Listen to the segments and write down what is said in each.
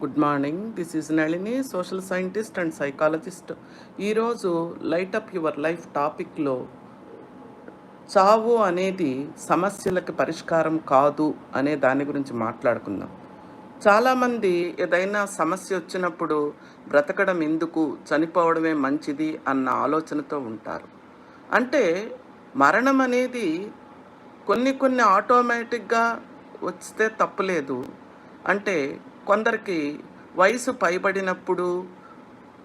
Good morning. This is Nalini social scientist and psychologist. ఈరోజు light up your life టాపిక్లో చావు అనేది సమస్యలకు పరిష్కారం కాదు అనే దాని గురించి మాట్లాడుకుందాం. చాలామంది ఏదైనా సమస్య వచ్చినప్పుడు బ్రతకడం ఎందుకు చనిపోవడమే మంచిది అన్న ఆలోచనతో ఉంటారు. అంటే మరణం అనేది కొన్ని కొన్ని ఆటోమేటిక్గా వస్తే తప్పులేదు. అంటే కొందరికి వయసు పైబడినప్పుడు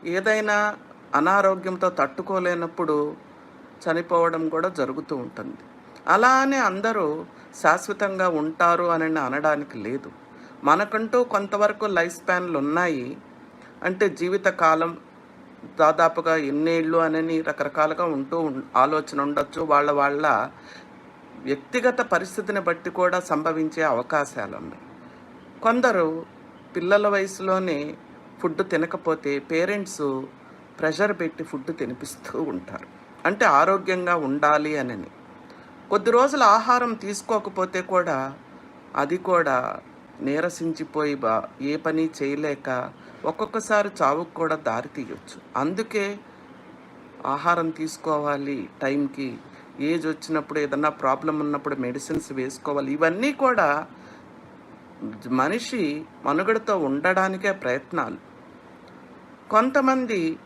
ఏదైనా అనారోగ్యంతో తట్టుకోలేనప్పుడు చనిపోవడం కూడా జరుగుతూ ఉంటుంది. అలానే అందరూ శాశ్వతంగా ఉంటారు అని అనడానికి లేదు. మనకంటూ కొంతవరకు లైఫ్ స్పాన్లు ఉన్నాయి. అంటే జీవితకాలం దాదాపుగా ఎన్నేళ్ళు అని రకరకాలుగా ఉంటూ ఉం- ఆలోచన ఉండొచ్చు. వాళ్ళ వాళ్ళ వ్యక్తిగత పరిస్థితిని బట్టి కూడా సంభవించే అవకాశాలు ఉన్నాయి. కొందరు పిల్లల వయసులోనే ఫుడ్ తినకపోతే పేరెంట్స్ ప్రెషర్ పెట్టి ఫుడ్ తినిపిస్తూ ఉంటారు. అంటే ఆరోగ్యంగా ఉండాలి అని కొద్ది రోజులు ఆహారం తీసుకోకపోతే కూడా అది కూడా నీరసించిపోయి బా ఏ పని చేయలేక ఒక్కొక్కసారి చావుకు కూడా దారి తీయొచ్చు. అందుకే ఆహారం తీసుకోవాలి టైంకి ఏజ్ వచ్చినప్పుడు ఏదన్నా ప్రాబ్లం ఉన్నప్పుడు మెడిసిన్స్ వేసుకోవాలి. ఇవన్నీ కూడా మనిషి మనుగడతో ఉండడానికే ప్రయత్నాలు. కొంతమంది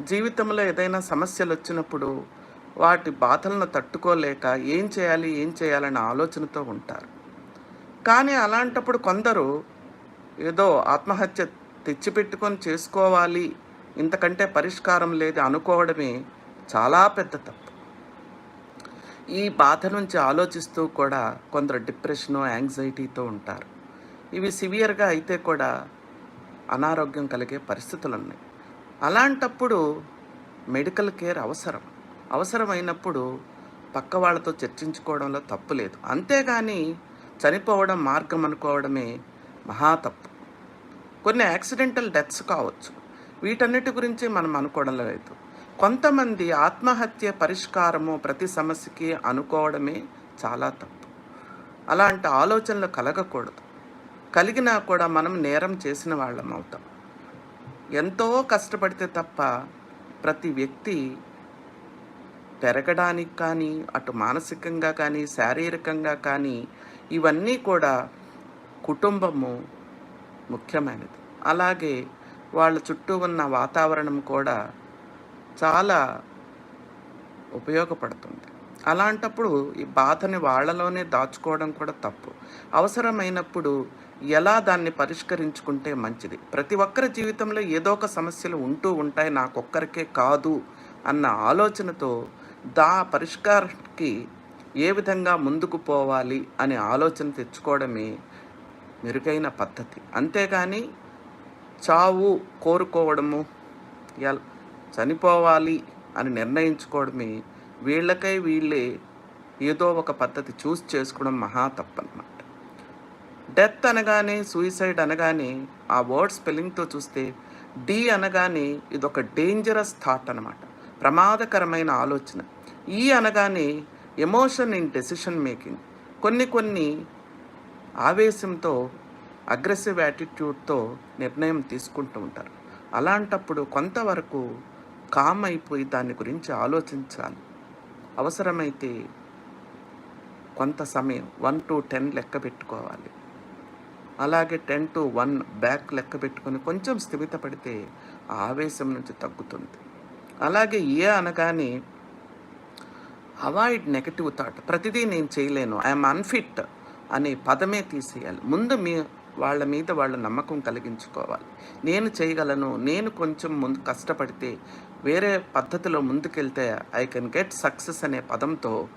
జీవితంలో ఏదైనా సమస్యలు వచ్చినప్పుడు వాటి బాధలను తట్టుకోలేక ఏం చేయాలి ఏం చేయాలనే ఆలోచనతో ఉంటారు. కానీ అలాంటప్పుడు కొందరు ఏదో ఆత్మహత్య తెచ్చిపెట్టుకొని చేసుకోవాలి ఇంతకంటే పరిష్కారం లేదు అనుకోవడమే చాలా పెద్ద తప్పు. ఈ బాధ నుంచి ఆలోచిస్తూ కూడా కొందరు డిప్రెషను యాంగ్జైటీతో ఉంటారు. ఇవి సివియర్గా అయితే కూడా అనారోగ్యం కలిగే పరిస్థితులు ఉన్నాయి అలాంటప్పుడు మెడికల్ కేర్ అవసరం. అవసరమైనప్పుడు పక్క వాళ్ళతో చర్చించుకోవడంలో తప్పు లేదు. అంతేగాని చనిపోవడం మార్గం అనుకోవడమే మహా తప్పు. కొన్ని యాక్సిడెంటల్ డెత్స్ కావచ్చు. వీటన్నిటి గురించి మనం అనుకోవడం లేదు. కొంతమంది ఆత్మహత్య పరిష్కారము ప్రతి సమస్యకి అనుకోవడమే చాలా తప్పు. అలాంటి ఆలోచనలు కలగకూడదు. కలిగినా కూడా మనం నేరం చేసిన వాళ్ళం అవుతాం. ఎంతో కష్టపడితే తప్ప ప్రతి వ్యక్తి పెరగడానికి కానీ అటు మానసికంగా కానీ శారీరకంగా కానీ ఇవన్నీ కూడా కుటుంబము ముఖ్యమైనది. అలాగే వాళ్ళ చుట్టూ ఉన్న వాతావరణం కూడా చాలా ఉపయోగపడుతుంది. అలాంటప్పుడు ఈ బాధని వాళ్ళలోనే దాచుకోవడం కూడా తప్పు. అవసరమైనప్పుడు ఎలా దాన్ని పరిష్కరించుకుంటే మంచిది? ప్రతి ఒక్కరి జీవితంలో ఏదో ఒక సమస్యలు ఉంటూ ఉంటాయి నాకొక్కరికే కాదు అన్న ఆలోచనతో దా పరిష్కారానికి ఏ విధంగా ముందుకు పోవాలి అనే ఆలోచన తెచ్చుకోవడమే మెరుగైన పద్ధతి. అంతేగాని చావు కోరుకోవడము ఎల్ చనిపోవాలి అని నిర్ణయించుకోవడమే వీళ్ళకై వీళ్ళే ఏదో ఒక పద్ధతి చూస్ చేసుకోవడం మహా తప్పనమాట డెత్ అనగానే సూయిసైడ్ అనగానే ఆ వర్డ్ స్పెల్లింగ్తో చూస్తే డి అనగానే ఇదొక డేంజరస్ థాట్ అనమాట ప్రమాదకరమైన ఆలోచన. ఈ అనగానే ఎమోషన్ ఇన్ డెసిషన్ మేకింగ్. కొన్ని కొన్ని ఆవేశంతో అగ్రెసివ్ యాటిట్యూడ్తో నిర్ణయం తీసుకుంటూ ఉంటారు. అలాంటప్పుడు కొంతవరకు కామ్ అయిపోయి దాని గురించి ఆలోచించాలి. అవసరమైతే కొంత సమయం వన్ టు టెన్ లెక్క పెట్టుకోవాలి. అలాగే టెన్ టు వన్ బ్యాక్ లెక్క పెట్టుకొని కొంచెం స్థిమితపడితే ఆ ఆవేశం నుంచి తగ్గుతుంది. అలాగే ఏ అనగానే అవాయిడ్ నెగటివ్ థాట్ ప్రతిదీ నేను చేయలేను. ఐఎమ్ అన్ఫిట్ అనే పదమే తీసేయాలి. ముందు మీ వాళ్ళ మీద వాళ్ళ నమ్మకం కలిగించుకోవాలి. నేను చేయగలను నేను కొంచెం ముందు కష్టపడితే వేరే పద్ధతిలో ముందుకెళ్తే ఐ కెన్ గెట్ సక్సెస్ అనే పదంతో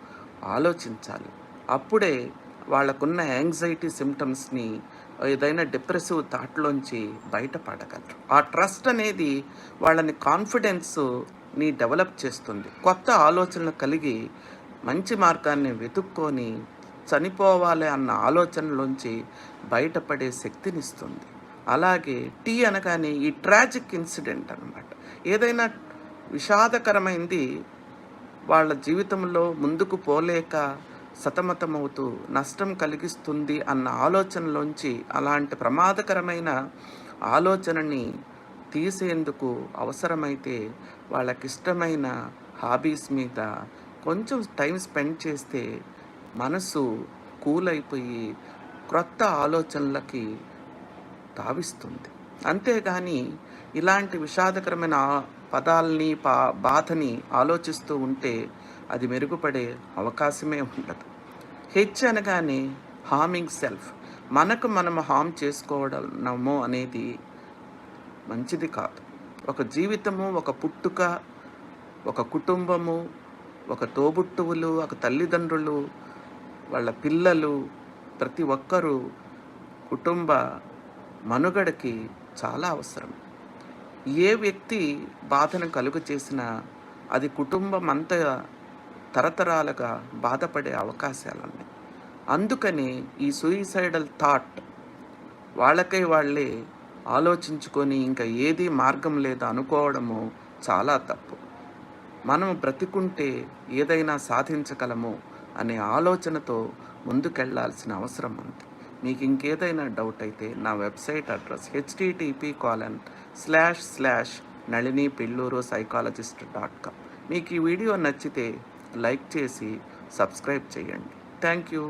ఆలోచించాలి. అప్పుడే వాళ్ళకున్న యాంగ్జైటీ సిమ్టమ్స్ని ఏదైనా డిప్రెసివ్ థాట్లోంచి బయటపడగలరు. ఆ ట్రస్ట్ అనేది వాళ్ళని కాన్ఫిడెన్స్ని డెవలప్ చేస్తుంది. కొత్త ఆలోచనలు కలిగి మంచి మార్గాన్ని వెతుక్కొని చనిపోవాలి అన్న ఆలోచనలోంచి బయటపడే శక్తినిస్తుంది. అలాగే టీ అనగానే ఈ ట్రాజిక్ ఇన్సిడెంట్ అన్నమాట. ఏదైనా విషాదకరమైంది వాళ్ళ జీవితంలో ముందుకు పోలేక సతమతమవుతూ నష్టం కలిగిస్తుంది అన్న ఆలోచనలోంచి అలాంటి ప్రమాదకరమైన ఆలోచనని తీసేందుకు అవసరమైతే వాళ్ళకిష్టమైన హాబీస్ మీద కొంచెం టైం స్పెండ్ చేస్తే మనసు కూల్ అయిపోయి క్రొత్త ఆలోచనలకి తావిస్తుంది. అంతేగాని ఇలాంటి విషాదకరమైన పదాలని పా బాధని ఆలోచిస్తూ ఉంటే అది మెరుగుపడే అవకాశమే ఉండదు. హెచ్ అనగానే హామింగ్ సెల్ఫ్. మనకు మనం హామ్ చేసుకోవడము అనేది మంచిది కాదు. ఒక జీవితము ఒక పుట్టుక ఒక కుటుంబము ఒక తోబుట్టువులు ఒక తల్లిదండ్రులు వాళ్ళ పిల్లలు ప్రతి ఒక్కరూ కుటుంబ మనుగడకి చాలా అవసరం. ఏ వ్యక్తి బాధను కలుగు చేసినా అది కుటుంబం అంతా తరతరాలుగా బాధపడే అవకాశాలు ఉన్నాయి అందుకని ఈ సూయిసైడల్ థాట్ వాళ్ళకై వాళ్ళే ఆలోచించుకొని ఇంకా ఏది మార్గం లేదా అనుకోవడము చాలా తప్పు. మనం బ్రతికుంటే ఏదైనా సాధించగలము అనే ఆలోచనతో ముందుకెళ్ళాల్సిన అవసరం ఉంది. మీకు ఇంకేదైనా డౌట్ అయితే నా website address HTTP colon slash slash Nalini Pilluru psychologist dot com మీకు ఈ వీడియో నచ్చితే లైక్ చేసి సబ్స్క్రైబ్ చేయండి. Thank you